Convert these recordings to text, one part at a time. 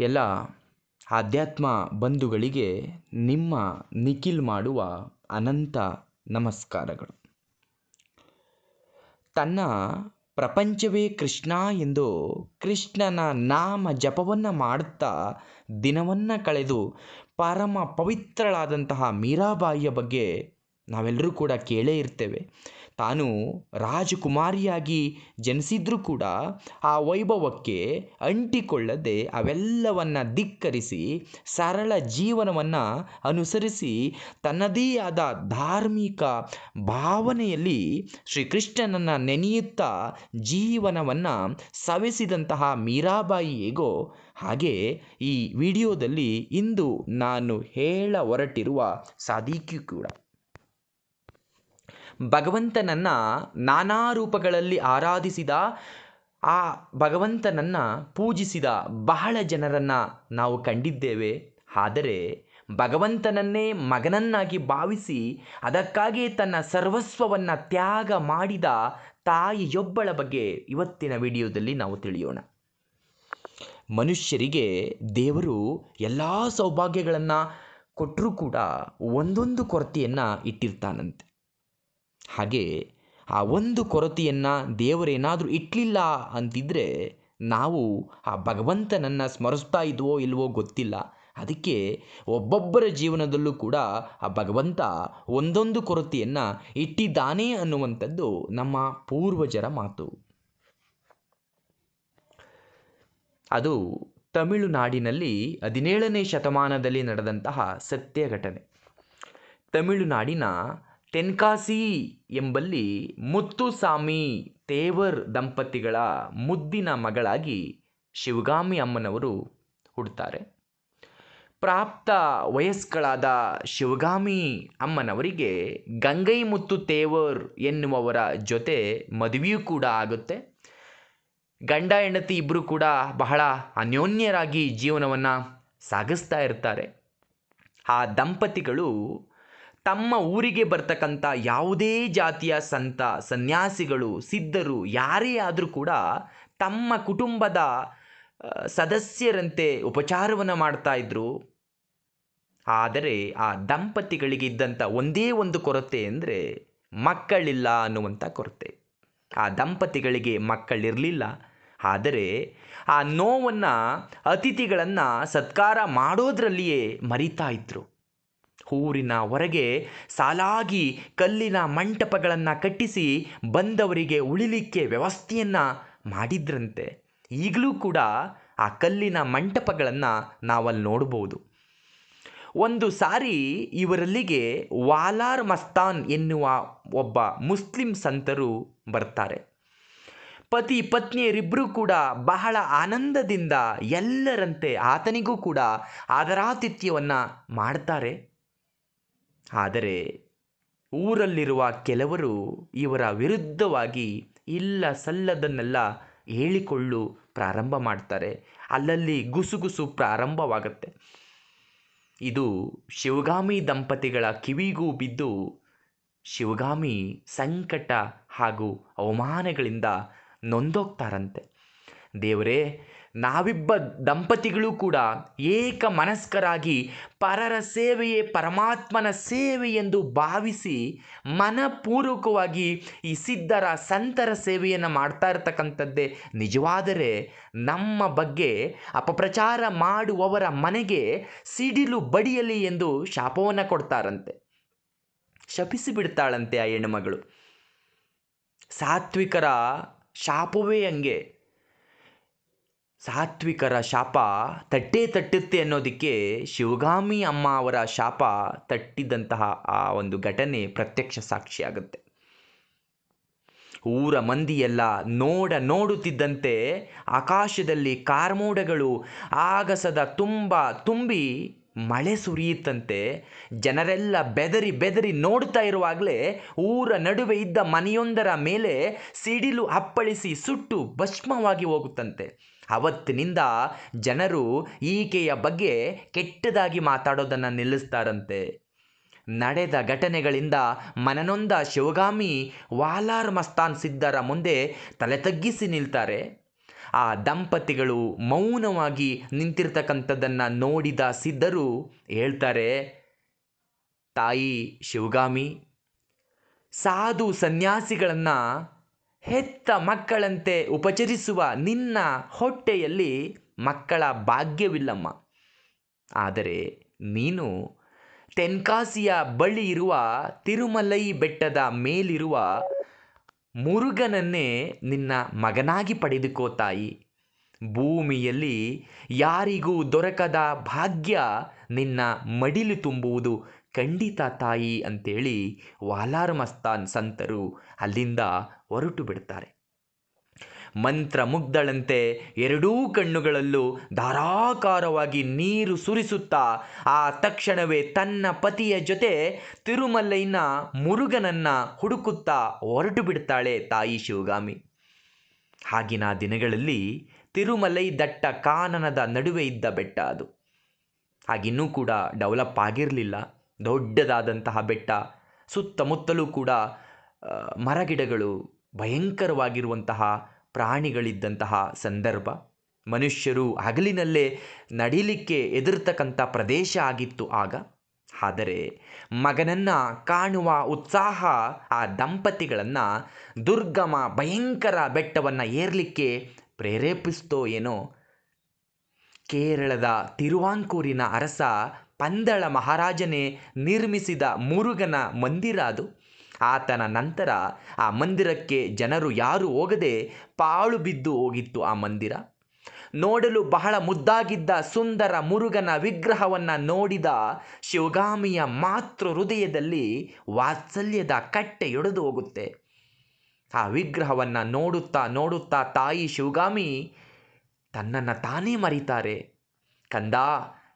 ಎಲ್ಲ ಆಧ್ಯಾತ್ಮ ಬಂಧುಗಳಿಗೆ ನಿಮ್ಮ ನಿಖಿಲ್ ಮಾಡುವ ಅನಂತ ನಮಸ್ಕಾರಗಳು. ತನ್ನ ಪ್ರಪಂಚವೇ ಕೃಷ್ಣ ಎಂದು ಕೃಷ್ಣನ ನಾಮ ಜಪವನ್ನು ಮಾಡುತ್ತಾ ದಿನವನ್ನು ಕಳೆದು ಪರಮ ಪವಿತ್ರಳಾದಂತಹ ಮೀರಾಬಾಯಿಯ ಬಗ್ಗೆ ನಾವೆಲ್ಲರೂ ಕೂಡ ಕೇಳೇ ಇರ್ತೇವೆ. ತಾನು ರಾಜಕುಮಾರಿಯಾಗಿ ಜನಿಸಿದ್ರೂ ಕೂಡ ಆ ವೈಭವಕ್ಕೆ ಅಂಟಿಕೊಳ್ಳದೆ ಅವೆಲ್ಲವನ್ನು ಧಿಕ್ಕರಿಸಿ, ಸರಳ ಜೀವನವನ್ನು ಅನುಸರಿಸಿ, ತನ್ನದೇ ಆದ ಧಾರ್ಮಿಕ ಭಾವನೆಯಲ್ಲಿ ಶ್ರೀಕೃಷ್ಣನನ್ನು ನೆನೆಯುತ್ತಾ ಜೀವನವನ್ನು ಸವೆಸಿದಂತಹ ಮೀರಾಬಾಯಿ ಹೇಗೋ, ಹಾಗೆ ಈ ವಿಡಿಯೋದಲ್ಲಿ ಇಂದು ನಾನು ಹೇಳ ಹೊರಟಿರುವ ಸಾಧೀಕಿ ಕೂಡ. ಭಗವಂತನನ್ನು ನಾನಾ ರೂಪಗಳಲ್ಲಿ ಆರಾಧಿಸಿದ, ಆ ಭಗವಂತನನ್ನು ಪೂಜಿಸಿದ ಬಹಳ ಜನರನ್ನು ನಾವು ಕಂಡಿದ್ದೇವೆ. ಆದರೆ ಭಗವಂತನನ್ನೇ ಮಗನನ್ನಾಗಿ ಭಾವಿಸಿ ಅದಕ್ಕಾಗಿ ತನ್ನ ಸರ್ವಸ್ವವನ್ನು ತ್ಯಾಗ ಮಾಡಿದ ತಾಯಿಯೊಬ್ಬಳ ಬಗ್ಗೆ ಇವತ್ತಿನ ವಿಡಿಯೋದಲ್ಲಿ ನಾವು ತಿಳಿಯೋಣ. ಮನುಷ್ಯರಿಗೆ ದೇವರು ಎಲ್ಲ ಸೌಭಾಗ್ಯಗಳನ್ನು ಕೊಟ್ಟರೂ ಕೂಡ ಒಂದೊಂದು ಕೊರತೆಯನ್ನು ಇಟ್ಟಿರ್ತಾನಂತೆ. ಹಾಗೆ ಆ ಒಂದು ಕೊರತೆಯನ್ನು ದೇವರೇನಾದರೂ ಇಟ್ಟಲಿಲ್ಲ ಅಂತಿದ್ದರೆ ನಾವು ಆ ಭಗವಂತನನ್ನು ಸ್ಮರಿಸ್ತಾ ಇದ್ವೋ ಇಲ್ವೋ ಗೊತ್ತಿಲ್ಲ. ಅದಕ್ಕೆ ಒಬ್ಬೊಬ್ಬರ ಜೀವನದಲ್ಲೂ ಕೂಡ ಆ ಭಗವಂತ ಒಂದೊಂದು ಕೊರತೆಯನ್ನು ಇಟ್ಟಿದ್ದಾನೆ ಅನ್ನುವಂಥದ್ದು ನಮ್ಮ ಪೂರ್ವಜರ ಮಾತು. ಅದು ತಮಿಳುನಾಡಿನಲ್ಲಿ ಹದಿನೇಳನೇ ಶತಮಾನದಲ್ಲಿ ನಡೆದಂತಹ ಸತ್ಯ ಘಟನೆ ತಮಿಳುನಾಡಿನ ತೆನ್ಕಾಸಿ ಎಂಬಲ್ಲಿ ಮುತ್ತುಸಾಮಿ ತೇವರ್ ದಂಪತಿಗಳ ಮುದ್ದಿನ ಮಗಳಾಗಿ ಶಿವಗಾಮಿ ಅಮ್ಮನವರು ಹುಡ್ತಾರೆ. ಪ್ರಾಪ್ತ ವಯಸ್ಕಳಾದ ಶಿವಗಾಮಿ ಅಮ್ಮನವರಿಗೆ ಗಂಗೈ ಮುತ್ತು ತೇವರ್ ಎನ್ನುವವರ ಜೊತೆ ಮದುವೆಯೂ ಕೂಡ ಆಗುತ್ತೆ. ಗಂಡ ಹೆಂಡತಿ ಇಬ್ಬರು ಕೂಡ ಬಹಳ ಅನ್ಯೋನ್ಯರಾಗಿ ಜೀವನವನ್ನು ಸಾಗಿಸ್ತಾ ಇರ್ತಾರೆ. ಆ ದಂಪತಿಗಳು ತಮ್ಮ ಊರಿಗೆ ಬರ್ತಕ್ಕಂಥ ಯಾವುದೇ ಜಾತಿಯ ಸಂತ, ಸನ್ಯಾಸಿಗಳು, ಸಿದ್ಧರು, ಯಾರೇ ಆದರೂ ಕೂಡ ತಮ್ಮ ಕುಟುಂಬದ ಸದಸ್ಯರಂತೆ ಉಪಚಾರವನ್ನು ಮಾಡ್ತಾ ಇದ್ರು. ಆದರೆ ಆ ದಂಪತಿಗಳಿಗೆ ಇದ್ದಂಥ ಒಂದೇ ಒಂದು ಕೊರತೆ ಅಂದರೆ ಮಕ್ಕಳಿಲ್ಲ ಅನ್ನುವಂಥ ಕೊರತೆ. ಆ ದಂಪತಿಗಳಿಗೆ ಮಕ್ಕಳಿರಲಿಲ್ಲ. ಆದರೆ ಆ ನೋವನ್ನು, ಅತಿಥಿಗಳನ್ನು ಸತ್ಕಾರ ಮಾಡೋದ್ರಲ್ಲಿಯೇ ಮರಿತಾ ಇದ್ರು. ಊರಿನ ಹೊರಗೆ ಸಾಲಾಗಿ ಕಲ್ಲಿನ ಮಂಟಪಗಳನ್ನು ಕಟ್ಟಿಸಿ ಬಂದವರಿಗೆ ಉಳಿಲಿಕ್ಕೆ ವ್ಯವಸ್ಥೆಯನ್ನು ಮಾಡಿದ್ರಂತೆ. ಈಗಲೂ ಕೂಡ ಆ ಕಲ್ಲಿನ ಮಂಟಪಗಳನ್ನು ನಾವಲ್ಲಿ ನೋಡ್ಬೋದು. ಒಂದು ಸಾರಿ ಇವರಲ್ಲಿಗೆ ವಾಲಾರ್ ಮಸ್ತಾನ್ ಎನ್ನುವ ಒಬ್ಬ ಮುಸ್ಲಿಂ ಸಂತರು ಬರ್ತಾರೆ. ಪತಿ ಪತ್ನಿಯರಿಬ್ಬರೂ ಕೂಡ ಬಹಳ ಆನಂದದಿಂದ ಎಲ್ಲರಂತೆ ಆತನಿಗೂ ಕೂಡ ಆದರಾತಿಥ್ಯವನ್ನು ಮಾಡ್ತಾರೆ. ಆದರೆ ಊರಲ್ಲಿರುವ ಕೆಲವರು ಇವರ ವಿರುದ್ಧವಾಗಿ ಇಲ್ಲ ಸಲ್ಲದನ್ನೆಲ್ಲ ಹೇಳಿಕೊಳ್ಳು ಪ್ರಾರಂಭ ಮಾಡ್ತಾರೆ. ಅಲ್ಲಲ್ಲಿ ಗುಸುಗುಸು ಪ್ರಾರಂಭವಾಗುತ್ತೆ. ಇದು ಶಿವಗಾಮಿ ದಂಪತಿಗಳ ಕಿವಿಗೂ ಬಿದ್ದು ಶಿವಗಾಮಿ ಸಂಕಟ ಹಾಗೂ ಅವಮಾನಗಳಿಂದ ನೊಂದೋಗ್ತಾರಂತೆ. ದೇವರೇ ನಾವಿಬ್ಬ ದಂಪತಿಗಳು ಕೂಡ ಏಕ ಮನಸ್ಕರಾಗಿ ಪರರ ಸೇವೆಯೇ ಪರಮಾತ್ಮನ ಸೇವೆ ಎಂದು ಭಾವಿಸಿ ಮನಪೂರ್ವಕವಾಗಿ ಈ ಸಿದ್ಧರ ಸಂತರ ಸೇವೆಯನ್ನು ಮಾಡ್ತಾ ಇರ್ತಕ್ಕಂಥದ್ದೇ. ನಿಜವಾದರೆ ನಮ್ಮ ಬಗ್ಗೆ ಅಪಪ್ರಚಾರ ಮಾಡುವವರ ಮನೆಗೆ ಸಿಡಿಲು ಬಡಿಯಲಿ ಎಂದು ಶಾಪವನ್ನು ಕೊಡ್ತಾರಂತೆ. ಶಪಿಸಿ ಬಿಡ್ತಾಳಂತೆ ಆ ಹೆಣ್ಣುಮಗಳು. ಸಾತ್ವಿಕರ ಶಾಪವೇ ಹಂಗೆ. ಸಾತ್ವಿಕರ ಶಾಪ ತಟ್ಟೇ ತಟ್ಟುತ್ತೆ ಅನ್ನೋದಕ್ಕೆ ಶಿವಗಾಮಿ ಅಮ್ಮ ಅವರ ಶಾಪ ತಟ್ಟಿದಂತಹ ಆ ಒಂದು ಘಟನೆ ಪ್ರತ್ಯಕ್ಷ ಸಾಕ್ಷಿಯಾಗುತ್ತೆ. ಊರ ಮಂದಿಯೆಲ್ಲ ನೋಡ ನೋಡುತ್ತಿದ್ದಂತೆ ಆಕಾಶದಲ್ಲಿ ಕಾರ್ಮೋಡಗಳು ಆಗಸದ ತುಂಬ ತುಂಬಿ ಮಳೆ ಸುರಿಯುತ್ತಂತೆ. ಜನರೆಲ್ಲ ಬೆದರಿ ಬೆದರಿ ನೋಡ್ತಾ ಇರುವಾಗಲೇ ಊರ ನಡುವೆ ಇದ್ದ ಮನೆಯೊಂದರ ಮೇಲೆ ಸಿಡಿಲು ಅಪ್ಪಳಿಸಿ ಸುಟ್ಟು ಭಸ್ಮವಾಗಿ ಹೋಗುತ್ತಂತೆ. ಅವತ್ತಿನಿಂದ ಜನರು ಈಕೆಯ ಬಗ್ಗೆ ಕೆಟ್ಟದಾಗಿ ಮಾತಾಡೋದನ್ನು ನಿಲ್ಲಿಸ್ತಾರಂತೆ. ನಡೆದ ಘಟನೆಗಳಿಂದ ಮನನೊಂದ ಶಿವಗಾಮಿ ವಾಲಾರ್ ಮಸ್ತಾನ್ ಸಿದ್ಧರ ಮುಂದೆ ತಲೆ ತಗ್ಗಿಸಿ ನಿಲ್ತಾರೆ. ಆ ದಂಪತಿಗಳು ಮೌನವಾಗಿ ನಿಂತಿರ್ತಕ್ಕಂಥದ್ದನ್ನು ನೋಡಿದ ಸಿದ್ಧರು ಹೇಳ್ತಾರೆ, ತಾಯಿ ಶಿವಗಾಮಿ, ಸಾಧು ಸನ್ಯಾಸಿಗಳನ್ನು ಹೆತ್ತ ಮಕ್ಕಳಂತೆ ಉಪಚರಿಸುವ ನಿನ್ನ ಹೊಟ್ಟೆಯಲ್ಲಿ ಮಕ್ಕಳ ಭಾಗ್ಯವಿಲ್ಲಮ್ಮ. ಆದರೆ ನೀನು ತೆನ್ಕಾಸಿಯ ಬಳಿ ಇರುವ ತಿರುಮಲೈ ಬೆಟ್ಟದ ಮೇಲಿರುವ ಮುರುಗನನ್ನೇ ನಿನ್ನ ಮಗನಾಗಿ ಪಡೆದುಕೋ ತಾಯಿ. ಭೂಮಿಯಲ್ಲಿ ಯಾರಿಗೂ ದೊರಕದ ಭಾಗ್ಯ ನಿನ್ನ ಮಡಿಲು ತುಂಬುವುದು. ಖಂಡಿತ ತಾಯಿ ಅಂತೇಳಿ ವಾಲಾರ್ಮಸ್ತಾನ್ ಸಂತರು ಅಲ್ಲಿಂದ ಹೊರಟು ಬಿಡ್ತಾರೆ. ಮಂತ್ರ ಮುಗ್ಧಳಂತೆ ಎರಡೂ ಕಣ್ಣುಗಳಲ್ಲೂ ಧಾರಾಕಾರವಾಗಿ ನೀರು ಸುರಿಸುತ್ತಾ, ಆ ತಕ್ಷಣವೇ ತನ್ನ ಪತಿಯ ಜೊತೆ ತಿರುಮಲೈನ ಮುರುಗನನ್ನ ಹುಡುಕುತ್ತಾ ಹೊರಟು ಬಿಡ್ತಾಳೆ ತಾಯಿ ಶಿವಗಾಮಿ. ಆಗಿನ ದಿನಗಳಲ್ಲಿ ತಿರುಮಲೈ ದಟ್ಟ ಕಾನನದ ನಡುವೆ ಇದ್ದ ಬೆಟ್ಟ ಅದು. ಹಾಗಿನ್ನೂ ಕೂಡ ಡೆವಲಪ್ ಆಗಿರಲಿಲ್ಲ. ದೊಡ್ಡದಾದಂತಹ ಬೆಟ್ಟ, ಸುತ್ತಮುತ್ತಲೂ ಕೂಡ ಮರಗಿಡಗಳು, ಭಯಂಕರವಾಗಿರುವಂತಹ ಪ್ರಾಣಿಗಳಿದ್ದಂತಹ ಸಂದರ್ಭ. ಮನುಷ್ಯರು ಹಗಲಿನಲ್ಲೇ ನಡಿಲಿಕ್ಕೆ ಎದುರ್ತಕ್ಕಂಥ ಪ್ರದೇಶ ಆಗಿತ್ತು ಆಗ. ಆದರೆ ಮಗನನ್ನು ಕಾಣುವ ಉತ್ಸಾಹ, ಆ ದಂಪತಿಗಳನ್ನು ದುರ್ಗಮ, ಭಯಂಕರ ಬೆಟ್ಟವನ್ನು ಏರಲಿಕ್ಕೆ ಪ್ರೇರೇಪಿಸ್ತೋ ಏನೋ? ಕೇರಳದ ತಿರುವಾಂಕೂರಿನ ಅರಸ ಪಂದಳ ಮಹಾರಾಜನೇ ನಿರ್ಮಿಸಿದ ಮುರುಗನ ಮಂದಿರ ಅದು. ಆತನ ನಂತರ ಆ ಮಂದಿರಕ್ಕೆ ಜನರು ಯಾರು ಹೋಗದೆ ಪಾಳು ಬಿದ್ದು ಹೋಗಿತ್ತು ಆ ಮಂದಿರ. ನೋಡಲು ಬಹಳ ಮುದ್ದಾಗಿದ್ದ ಸುಂದರ ಮುರುಗನ ವಿಗ್ರಹವನ್ನು ನೋಡಿದ ಶಿವಗಾಮಿಯ ಮಾತೃ ಹೃದಯದಲ್ಲಿ ವಾತ್ಸಲ್ಯದ ಕಟ್ಟೆಯೊಡೆದು ಹೋಗುತ್ತೆ. ಆ ವಿಗ್ರಹವನ್ನು ನೋಡುತ್ತಾ ನೋಡುತ್ತಾ ತಾಯಿ ಶಿವಗಾಮಿ ತನ್ನನ್ನು ತಾನೇ ಮರೀತಾರೆ. ಕಂದ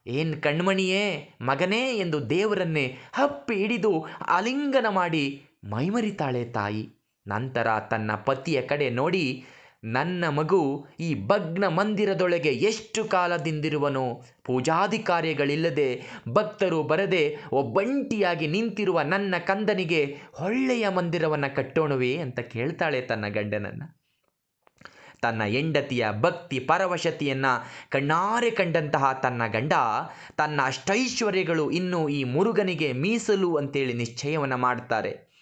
ಏನು ಕಣ್ಮಣಿಯೇ, ಮಗನೇ ಎಂದು ದೇವರನ್ನೇ ಹಪ್ಪಿ ಹಿಡಿದು ಆಲಿಂಗನ ಮಾಡಿ ಮೈಮರಿತಾಳೆ ತಾಯಿ. ನಂತರ ತನ್ನ ಪತಿಯ ಕಡೆ ನೋಡಿ, ನನ್ನ ಮಗು ಈ ಭಗ್ನ ಮಂದಿರದೊಳಗೆ ಎಷ್ಟು ಕಾಲದಿಂದಿರುವನೋ ಪೂಜಾದಿ ಕಾರ್ಯಗಳಿಲ್ಲದೆ ಭಕ್ತರು ಬರದೆ ಒಬ್ಬಂಟಿಯಾಗಿ ನಿಂತಿರುವ ನನ್ನ ಕಂದನಿಗೆ ಒಳ್ಳೆಯ ಮಂದಿರವನ್ನು ಕಟ್ಟೋಣವೇ ಅಂತ ಕೇಳ್ತಾಳೆ ತನ್ನ ಗಂಡನನ್ನು. ತನ್ನ ಹೆಂಡತಿಯ ಭಕ್ತಿ ಪರವಶತಿಯನ್ನು ಕಣ್ಣಾರೆ ಕಂಡಂತಹ ತನ್ನ ಗಂಡ ತನ್ನ ಅಷ್ಟೈಶ್ವರ್ಯಗಳು ಇನ್ನೂ ಈ ಮುರುಗನಿಗೆ ಮೀಸಲು ಅಂತೇಳಿ ನಿಶ್ಚಯವನ್ನು ಮಾಡ್ತಾರೆ.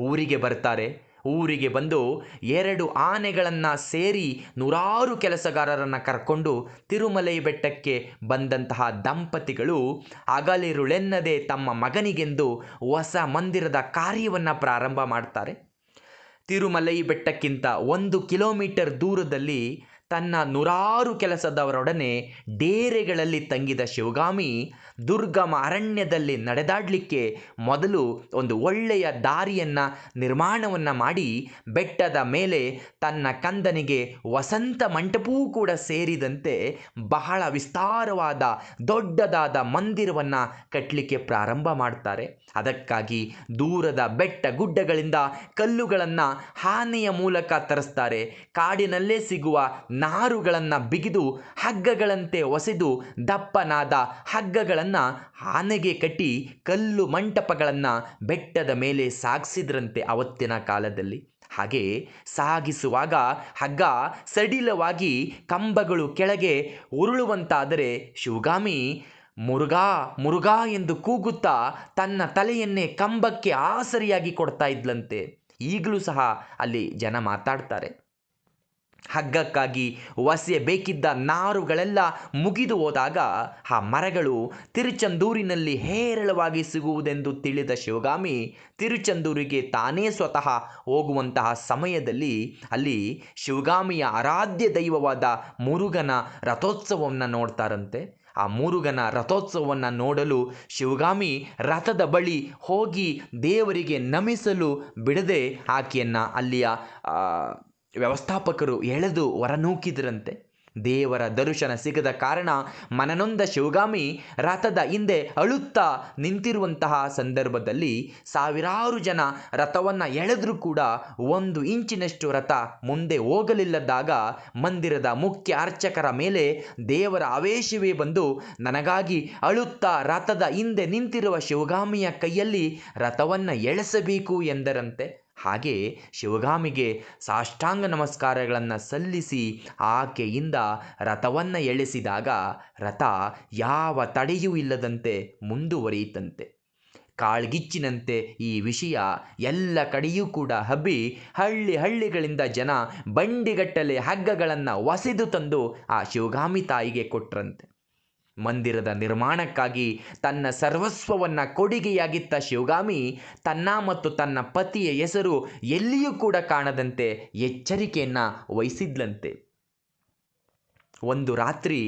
ಊರಿಗೆ ಬರ್ತಾರೆ. ಊರಿಗೆ ಬಂದು ಎರಡು ಆನೆಗಳನ್ನು ಸೇರಿ ನೂರಾರು ಕೆಲಸಗಾರರನ್ನು ಕರ್ಕೊಂಡು ತಿರುಮಲೈ ಬೆಟ್ಟಕ್ಕೆ ಬಂದಂತಹ ದಂಪತಿಗಳು ಹಗಲಿರುಳೆನ್ನದೆ ತಮ್ಮ ಮಗನಿಗೆಂದು ಹೊಸ ಮಂದಿರದ ಕಾರ್ಯವನ್ನು ಪ್ರಾರಂಭ ಮಾಡ್ತಾರೆ. ತಿರುಮಲೈ ಬೆಟ್ಟಕ್ಕಿಂತ ಒಂದು ಕಿಲೋಮೀಟರ್ ದೂರದಲ್ಲಿ ತನ್ನ ನೂರಾರು ಕೆಲಸದವರೊಡನೆ ಡೇರೆಗಳಲ್ಲಿ ತಂಗಿದ ಶಿವಗಾಮಿ ದುರ್ಗಮ ಅರಣ್ಯದಲ್ಲಿ ನಡೆದಾಡಲಿಕ್ಕೆ ಮೊದಲು ಒಂದು ಒಳ್ಳೆಯ ದಾರಿಯನ್ನು ನಿರ್ಮಾಣವನ್ನು ಮಾಡಿ ಬೆಟ್ಟದ ಮೇಲೆ ತನ್ನ ಕಂದನಿಗೆ ವಸಂತ ಮಂಟಪವೂ ಕೂಡ ಸೇರಿದಂತೆ ಬಹಳ ವಿಸ್ತಾರವಾದ ದೊಡ್ಡದಾದ ಮಂದಿರವನ್ನು ಕಟ್ಟಲಿಕ್ಕೆ ಪ್ರಾರಂಭ ಮಾಡ್ತಾರೆ. ಅದಕ್ಕಾಗಿ ದೂರದ ಬೆಟ್ಟ ಗುಡ್ಡಗಳಿಂದ ಕಲ್ಲುಗಳನ್ನು ಆನೆಯ ಮೂಲಕ ತರಿಸ್ತಾರೆ. ಕಾಡಿನಲ್ಲೇ ಸಿಗುವ ನಾರುಗಳನ್ನು ಬಿಗಿದು ಹಗ್ಗಗಳಂತೆ ಒಸೆದು ದಪ್ಪನಾದ ಹಗ್ಗಗಳನ್ನು ಆನೆಗೆ ಕಟ್ಟಿ ಕಲ್ಲು ಮಂಟಪಗಳನ್ನು ಬೆಟ್ಟದ ಮೇಲೆ ಸಾಗಿಸಿದ್ರಂತೆ ಅವತ್ತಿನ ಕಾಲದಲ್ಲಿ. ಹಾಗೆ ಸಾಗಿಸುವಾಗ ಹಗ್ಗ ಸಡಿಲವಾಗಿ ಕಂಬಗಳು ಕೆಳಗೆ ಉರುಳುವಂತಾದರೆ ಶಿವಗಾಮಿ, ಮುರುಗಾ ಮುರುಗಾ ಎಂದು ಕೂಗುತ್ತಾ ತನ್ನ ತಲೆಯನ್ನೇ ಕಂಬಕ್ಕೆ ಆಸರಿಯಾಗಿ ಕೊಡ್ತಾ ಇದ್ಲಂತೆ. ಈಗಲೂ ಸಹ ಅಲ್ಲಿ ಜನ ಮಾತಾಡ್ತಾರೆ. ಹಗ್ಗಕ್ಕಾಗಿ ಒಸೆ ಬೇಕಿದ್ದ ನಾರುಗಳೆಲ್ಲ ಮುಗಿದು ಹೋದಾಗ ಆ ಮರಗಳು ತಿರುಚಂದೂರಿನಲ್ಲಿ ಹೇರಳವಾಗಿ ಸಿಗುವುದೆಂದು ತಿಳಿದ ಶಿವಗಾಮಿ ತಿರುಚಂದೂರಿಗೆ ತಾನೇ ಸ್ವತಃ ಹೋಗುವಂತಹ ಸಮಯದಲ್ಲಿ ಅಲ್ಲಿ ಶಿವಗಾಮಿಯ ಆರಾಧ್ಯ ದೈವವಾದ ಮುರುಗನ ರಥೋತ್ಸವವನ್ನು ನೋಡ್ತಾರಂತೆ. ಆ ಮುರುಗನ ರಥೋತ್ಸವವನ್ನು ನೋಡಲು ಶಿವಗಾಮಿ ರಥದ ಬಳಿ ಹೋಗಿ ದೇವರಿಗೆ ನಮಿಸಲು ಬಿಡದೆ ಆಕೆಯನ್ನು ಅಲ್ಲಿಯ ವ್ಯವಸ್ಥಾಪಕರು ಎಳೆದು ಹೊರನೂಕಿದ್ರಂತೆ ದೇವರ ದರ್ಶನ ಸಿಗದ ಕಾರಣ ಮನನೊಂದ ಶಿವಗಾಮಿ ರಥದ ಹಿಂದೆ ಅಳುತ್ತಾ ನಿಂತಿರುವಂತಹ ಸಂದರ್ಭದಲ್ಲಿ ಸಾವಿರಾರು ಜನ ರಥವನ್ನು ಎಳೆದರೂ ಕೂಡ ಒಂದು ಇಂಚಿನಷ್ಟು ರಥ ಮುಂದೆ ಹೋಗಲಿಲ್ಲದಾಗ ಮಂದಿರದ ಮುಖ್ಯ ಅರ್ಚಕರ ಮೇಲೆ ದೇವರ ಆವೇಶವೇ ಬಂದು ನನಗಾಗಿ ಅಳುತ್ತಾ ರಥದ ಹಿಂದೆ ನಿಂತಿರುವ ಶಿವಗಾಮಿಯ ಕೈಯಲ್ಲಿ ರಥವನ್ನು ಎಳೆಸಬೇಕು ಎಂದರಂತೆ ಹಾಗೆ ಶಿವಗಾಮಿಗೆ ಸಾಷ್ಟಾಂಗ ನಮಸ್ಕಾರಗಳನ್ನು ಸಲ್ಲಿಸಿ ಆಕೆಯಿಂದ ರಥವನ್ನು ಎಳೆಸಿದಾಗ ರಥ ಯಾವ ತಡೆಯೂ ಇಲ್ಲದಂತೆ ಮುಂದುವರಿಯಿತಂತೆ ಕಾಳ್ಗಿಚ್ಚಿನಂತೆ ಈ ವಿಷಯ ಎಲ್ಲ ಕಡೆಯೂ ಕೂಡ ಹಬ್ಬಿ ಹಳ್ಳಿ ಹಳ್ಳಿಗಳಿಂದ ಜನ ಬಂಡಿಗಟ್ಟಲೆ ಹಗ್ಗಗಳನ್ನು ಒಸೆದು ತಂದು ಆ ಶಿವಗಾಮಿ ತಾಯಿಗೆ ಕೊಟ್ರಂತೆ. ಮಂದಿರದ ನಿರ್ಮಾಣಕ್ಕಾಗಿ ತನ್ನ ಸರ್ವಸ್ವವನ್ನು ಕೊಡುಗೆಯಾಗಿತ್ತ ಶಿವಗಾಮಿ ತನ್ನ ಮತ್ತು ತನ್ನ ಪತಿಯ ಹೆಸರು ಎಲ್ಲಿಯೂ ಕೂಡ ಕಾಣದಂತೆ ಎಚ್ಚರಿಕೆಯನ್ನು ವಹಿಸಿದ್ಲಂತೆ. ಒಂದು ರಾತ್ರಿ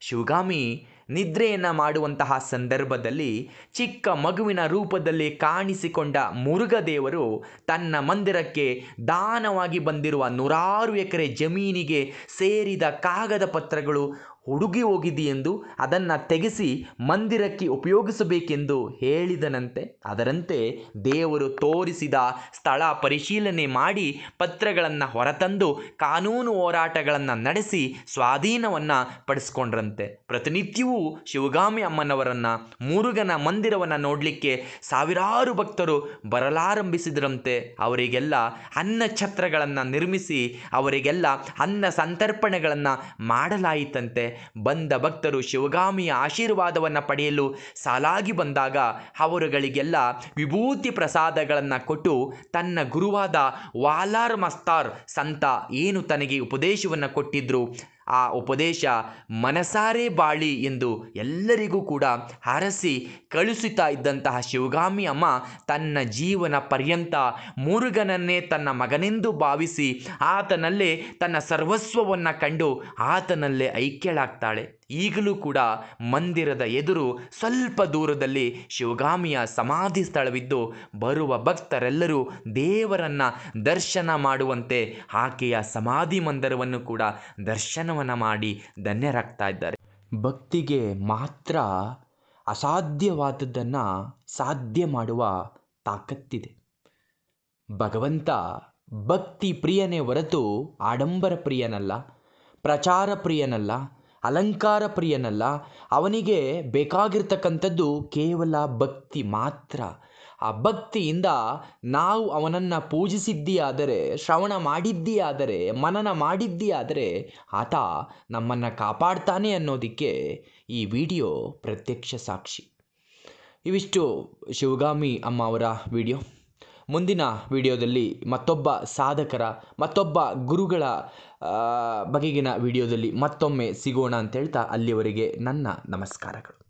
ಶಿವಗಾಮಿ ನಿದ್ರೆಯನ್ನು ಮಾಡುವಂತಹ ಸಂದರ್ಭದಲ್ಲಿ ಚಿಕ್ಕ ಮಗುವಿನ ರೂಪದಲ್ಲಿ ಕಾಣಿಸಿಕೊಂಡ ಮುರುಘದೇವರು ತನ್ನ ಮಂದಿರಕ್ಕೆ ದಾನವಾಗಿ ಬಂದಿರುವ ನೂರಾರು ಎಕರೆ ಜಮೀನಿಗೆ ಸೇರಿದ ಕಾಗದ ಪತ್ರಗಳು ಹುಡುಗಿ ಹೋಗಿದೆಯೆಂದು ಅದನ್ನು ತೆಗೆಸಿ ಮಂದಿರಕ್ಕೆ ಉಪಯೋಗಿಸಬೇಕೆಂದು ಹೇಳಿದನಂತೆ. ಅದರಂತೆ ದೇವರು ತೋರಿಸಿದ ಸ್ಥಳ ಪರಿಶೀಲನೆ ಮಾಡಿ ಪತ್ರಗಳನ್ನು ಹೊರತಂದು ಕಾನೂನು ಹೋರಾಟಗಳನ್ನು ನಡೆಸಿ ಸ್ವಾಧೀನವನ್ನು ಪಡಿಸ್ಕೊಂಡ್ರಂತೆ. ಪ್ರತಿನಿತ್ಯವೂ ಶಿವಗಾಮಿ ಅಮ್ಮನವರನ್ನು, ಮುರುಗನ ಮಂದಿರವನ್ನು ನೋಡಲಿಕ್ಕೆ ಸಾವಿರಾರು ಭಕ್ತರು ಬರಲಾರಂಭಿಸಿದ್ರಂತೆ. ಅವರಿಗೆಲ್ಲ ಅನ್ನ ಛತ್ರಗಳನ್ನು ನಿರ್ಮಿಸಿ ಅವರಿಗೆಲ್ಲ ಅನ್ನ ಸಂತರ್ಪಣೆಗಳನ್ನು ಮಾಡಲಾಯಿತಂತೆ. ಬಂದ ಭಕ್ತರು ಶಿವಗಾಮಿಯ ಆಶೀರ್ವಾದವನ್ನು ಪಡೆಯಲು ಸಾಲಾಗಿ ಬಂದಾಗ ಅವರುಗಳಿಗೆಲ್ಲ ವಿಭೂತಿ ಪ್ರಸಾದಗಳನ್ನು ಕೊಟ್ಟು ತನ್ನ ಗುರುವಾದ ವಾಲಾರ್ ಮಸ್ತಾರ್ ಸಂತ ಏನು ತನಗೆ ಉಪದೇಶವನ್ನು ಕೊಟ್ಟಿದ್ರು. ಆ ಉಪದೇಶ ಮನಸಾರೆ ಬಾಳಿ ಎಂದು ಎಲ್ಲರಿಗೂ ಕೂಡ ಹರಸಿ ಕಳಿಸುತ್ತಾ ಇದ್ದಂತಹ ಶಿವಗಾಮಿ ಅಮ್ಮ ತನ್ನ ಜೀವನ ಪರ್ಯಂತ ಮುರುಗನನ್ನೇ ತನ್ನ ಮಗನೆಂದು ಭಾವಿಸಿ ಆತನಲ್ಲೇ ತನ್ನ ಸರ್ವಸ್ವವನ್ನು ಕಂಡು ಆತನಲ್ಲೇ ಐಕ್ಯಳಾಗ್ತಾಳೆ. ಈಗಲೂ ಕೂಡ ಮಂದಿರದ ಎದುರು ಸ್ವಲ್ಪ ದೂರದಲ್ಲಿ ಶಿವಗಾಮಿಯ ಸಮಾಧಿ ಸ್ಥಳವಿದ್ದು ಬರುವ ಭಕ್ತರೆಲ್ಲರೂ ದೇವರನ್ನು ದರ್ಶನ ಮಾಡುವಂತೆ ಆಕೆಯ ಸಮಾಧಿ ಮಂದಿರವನ್ನು ಕೂಡ ದರ್ಶನವನ್ನು ಮಾಡಿ ಧನ್ಯರಾಗ್ತಾ ಇದ್ದಾರೆ. ಭಕ್ತಿಗೆ ಮಾತ್ರ ಅಸಾಧ್ಯವಾದದ್ದನ್ನು ಸಾಧ್ಯ ಮಾಡುವ ತಾಕತ್ತಿದೆ. ಭಗವಂತ ಭಕ್ತಿ ಪ್ರಿಯನೇ ಹೊರತು ಆಡಂಬರ ಪ್ರಿಯನಲ್ಲ, ಪ್ರಚಾರ ಪ್ರಿಯನಲ್ಲ ಅಲಂಕಾರ ಪ್ರಿಯನಲ್ಲ ಅವನಿಗೆ ಬೇಕಾಗಿರ್ತಕ್ಕಂಥದ್ದು ಕೇವಲ ಭಕ್ತಿ ಮಾತ್ರ. ಆ ಭಕ್ತಿಯಿಂದ ನಾವು ಅವನನ್ನು ಪೂಜಿಸಿದ್ದೀಯಾದರೆ, ಶ್ರವಣ ಮಾಡಿದ್ದೀಯಾದರೆ, ಮನನ ಮಾಡಿದ್ದೀಯಾದರೆ ಆತ ನಮ್ಮನ್ನು ಕಾಪಾಡ್ತಾನೆ ಅನ್ನೋದಕ್ಕೆ ಈ ವಿಡಿಯೋ ಪ್ರತ್ಯಕ್ಷ ಸಾಕ್ಷಿ. ಇವಿಷ್ಟು ಶಿವಗಾಮಿ ಅಮ್ಮ ಅವರ ವಿಡಿಯೋ. ಮುಂದಿನ ವಿಡಿಯೋದಲ್ಲಿ ಮತ್ತೊಬ್ಬ ಸಾಧಕರ, ಮತ್ತೊಬ್ಬ ಗುರುಗಳ ಬಗೆಗಿನ ವಿಡಿಯೋದಲ್ಲಿ ಮತ್ತೊಮ್ಮೆ ಸಿಗೋಣ ಅಂತ ಹೇಳ್ತಾ ಅಲ್ಲಿಯವರೆಗೆ ನನ್ನ ನಮಸ್ಕಾರಗಳು.